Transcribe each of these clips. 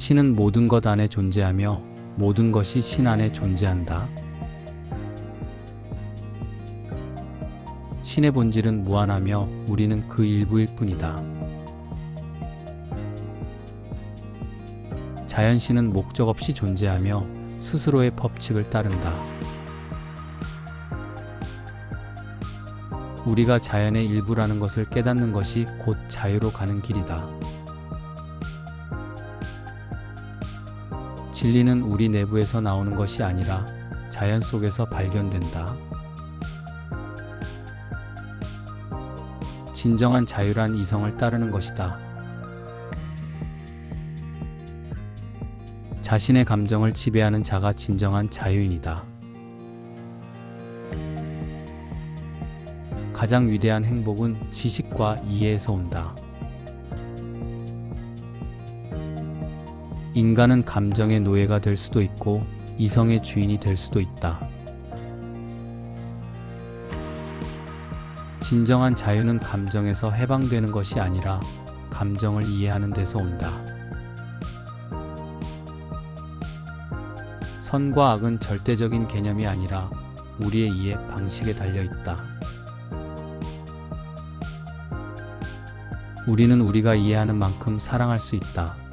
신은 모든 것 안에 존재하며 모든 것이 신 안에 존재한다. 신의 본질은 무한하며 우리는 그 일부일 뿐이다. 자연신은 목적 없이 존재하며 스스로의 법칙을 따른다. 우리가 자연의 일부라는 것을 깨닫는 것이 곧 자유로 가는 길이다. 진리는 우리 내부에서 나오는 것이 아니라 자연 속에서 발견된다. 진정한 자유란 이성을 따르는 것이다. 자신의 감정을 지배하는 자가 진정한 자유인이다. 가장 위대한 행복은 지식과 이해에서 온다. 인간은 감정의 노예가 될 수도 있고 이성의 주인이 될 수도 있다. 진정한 자유는 감정에서 해방되는 것이 아니라 감정을 이해하는 데서 온다. 선과 악은 절대적인 개념이 아니라 우리의 이해 방식에 달려 있다. 우리는 우리가 이해하는 만큼 사랑할 수 있다.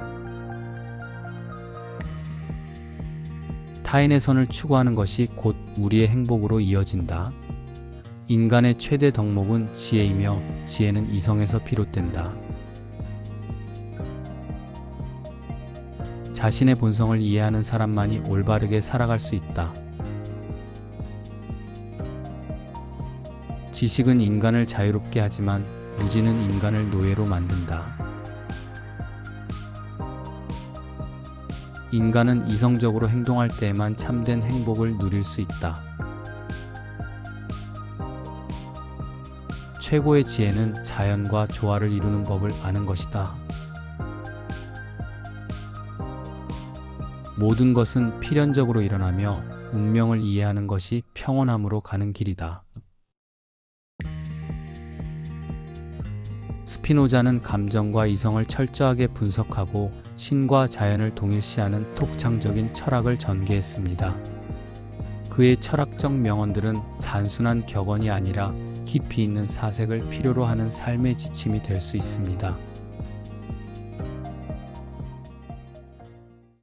타인의 선을 추구하는 것이 곧 우리의 행복으로 이어진다. 인간의 최대 덕목은 지혜이며 지혜는 이성에서 비롯된다. 자신의 본성을 이해하는 사람만이 올바르게 살아갈 수 있다. 지식은 인간을 자유롭게 하지만 무지는 인간을 노예로 만든다. 인간은 이성적으로 행동할 때에만 참된 행복을 누릴 수 있다. 최고의 지혜는 자연과 조화를 이루는 법을 아는 것이다. 모든 것은 필연적으로 일어나며 운명을 이해하는 것이 평온함으로 가는 길이다. 스피노자는 감정과 이성을 철저하게 분석하고 신과 자연을 동일시하는 독창적인 철학을 전개했습니다. 그의 철학적 명언들은 단순한 격언이 아니라 깊이 있는 사색을 필요로 하는 삶의 지침이 될 수 있습니다.